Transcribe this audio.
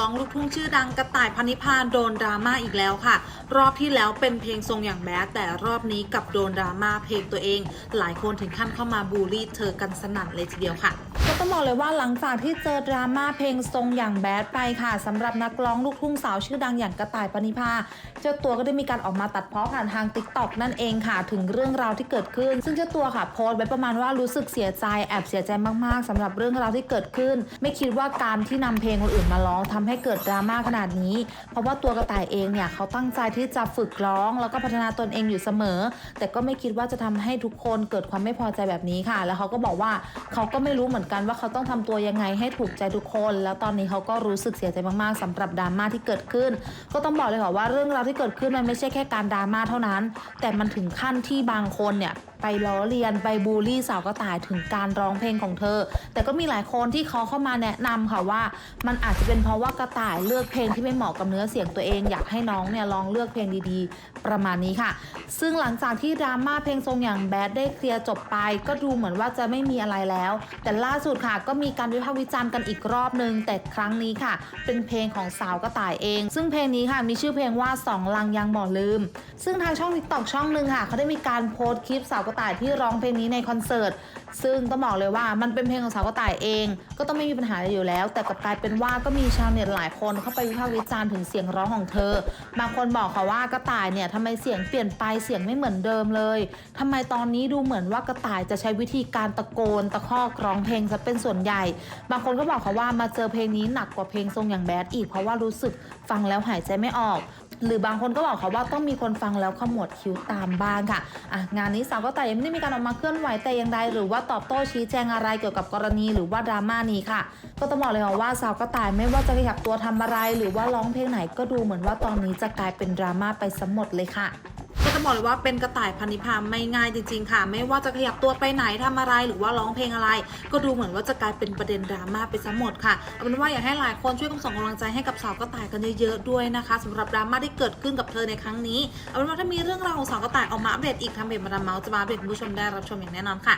ร้องลูกทุ่งชื่อดังกระต่ายพันิพาโดนดราม่าอีกแล้วค่ะ รอบที่แล้วเป็นเพลงทรงอย่างแบดแต่รอบนี้กับโดนดราม่าเพลงตัวเอง หลายคนถึงขั้นเข้ามาบูลลี่เธอกันสนั่นเลยทีเดียวค่ะ ต้องบอกเลยว่าหลังจากที่เจอดราม่าเพลงทรงอย่างแบดไปค่ะสำหรับนักร้องลูกทุ่งสาวชื่อดังอย่างกระต่ายปณิพาเจ้าตัวก็ได้มีการออกมาตัดเพ้อผ่านทาง t ิ k t o k นั่นเองค่ะ ถึงเรื่องราวที่เกิดขึ้น ซึ่งเจ้าตัวค่ะโพสต์ไว้ประมาณว่ารู้สึกเสียใจแอบเสียใจมากๆสำหรับเรื่องราวที่เกิดขึ้น ไม่คิดว่าการที่นำเพลงคนอื่นมาร้องทำให้เกิดดราม่าขนาดนี้ เพราะว่าตัวกระต่ายเองเนี่ยเขาตั้งใจที่จะฝึกร้อง แล้วก็พัฒนาตนเองอยู่เสมอ แต่ก็ไม่คิดว่าจะทำให้ทุกคนเกิดความไม่พอใจแบบนี้ค่ะ แล้วเขาก็บอกว่าเขาก็ไม่รู้เหมือนกันว่าเขาต้องทำตัวยังไงให้ถูกใจทุกคน แล้วตอนนี้เขาก็รู้สึกเสียใจมากๆสำหรับดราม่าที่เกิดขึ้น ก็ต้องบอกเลยค่ะว่าเรื่องราวที่เกิดขึ้นมันไม่ใช่แค่การดราม่าเท่านั้น แต่มันถึงขั้นที่บางคนเนี่ยไปล้อเลียนไปบูลลี่สาวกระต่ายถึงการร้องเพลงของเธอ แต่ก็มีหลายคนที่เขาเข้ามาแนะนำค่ะว่า มันอาจจะเป็นเพราะว่ากระต่ายเลือกเพลงที่ไม่เหมาะกับเนื้อเสียงตัวเองอยากให้น้องเนี่ยลองเลือกเพลงดีๆ ประมาณนี้ค่ะ ซึ่งหลังจากที่ดราม่าเพลงทรงอย่างแบดได้เคลียร์จบไป ก็ดูเหมือนว่าจะไม่มีอะไรแล้ว แต่ล่าสุดค่ะ ก็มีการวิพากษ์วิจารณ์กันอีกรอบหนึ่งแต่ครั้งนี้ค่ะ เป็นเพลงของสาวกระต่ายเอง ซึ่งเพลงนี้ค่ะมีชื่อเพลงว่าสองลังยังบ่ลืม ซึ่งทางช่อง TikTok ช่องหนึ่งค่ะเขาได้มีการโพสต์คลิปสาวกระต่ายที่ร้องเพลงนี้ในคอนเสิร์ตซึ่งต้องบอกเลยว่ามันเป็นเพลงของสาวกระต่ายเอง ก็ต้องไม่มีปัญหาอะไรอยู่แล้ว แต่กลับกลายเป็นว่าก็มีชาวเน็ตหลายคนเข้าไปวิพากษ์วิจารณ์ถึงเสียงร้องของเธอ บางคนบอกค่ะว่ากระต่ายเนี่ยทำไมเสียงเปลี่ยนไปเสียงไม่เหมือนเดิมเลยทำไมตอนนี้ดูเหมือนว่ากระต่ายจะใช้วิธีการตะโกนตะคอกร้องเพลงซะเป็นส่วนใหญ่ บางคนก็บอกค่ะว่ามาเจอเพลงนี้หนักกว่าเพลงทรงอย่างแบดอีกเพราะว่ารู้สึกฟังแล้วหายใจไม่ออก หรือบางคนก็บอกค่ะว่าต้องมีคนฟังแล้วขมวดคิ้วตามบ้างค่ะอะงานนี้สาวก็แต่ยังไม่ได้มีการออกมาเคลื่อนไหวแต่อย่างใดหรือว่าตอบโต้ชี้แจงอะไรเกี่ยวกับกรณีหรือว่าดราม่านี้ค่ะ ก็ต้องบอกเลยว่าสาวก็ตายไม่ว่าจะขยับตัวทำอะไร หรือว่าร้องเพลงไหนก็ดูเหมือนว่าตอนนี้จะกลายเป็นดราม่าไปสมหมดเลยค่ะ ก็จะบอกเลยว่าเป็นกระต่ายพันธิพามไม่ง่ายจริง ๆ ค่ะ ไม่ว่าจะขยับตัวไปไหนทำอะไรหรือว่าร้องเพลงอะไร ก็ดูเหมือนว่าจะกลายเป็นประเด็นดราม่าไปซะหมดค่ะเอาเป็นว่าอยากให้หลายคนช่วยกันส่งกำลังใจให้กับสาวกระต่ายกันเยอะๆด้วยนะคะสำหรับดราม่าที่เกิดขึ้นกับเธอในครั้งนี้เอาเป็นว่าถ้ามีเรื่องราวของสาวกระต่ายออกมาอัปเดตอีกทางเพจมาดามเมาส์จะมาอัปเดตคุณผู้ชมได้รับชมอย่างแน่นอนค่ะ